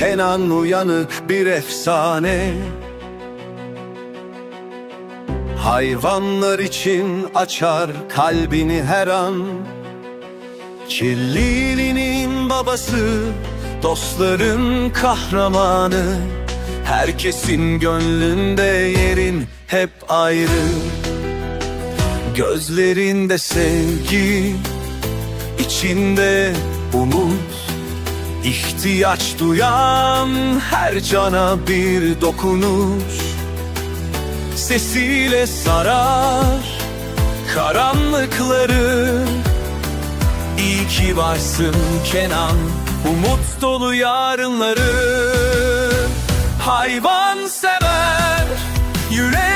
Kenan uyanık bir efsane. Hayvanlar için açar kalbini her an. Kirliliğinin babası Dostların kahramanı. Herkesin gönlünde yerin hep ayrı. Gözlerinde sevgi içinde umut İhtiyaç duyan her cana bir dokunuş. Sesiyle sarar karanlıkları. İyi ki varsın Kenan Umut dolu yarınları. Hayvan sever Yürek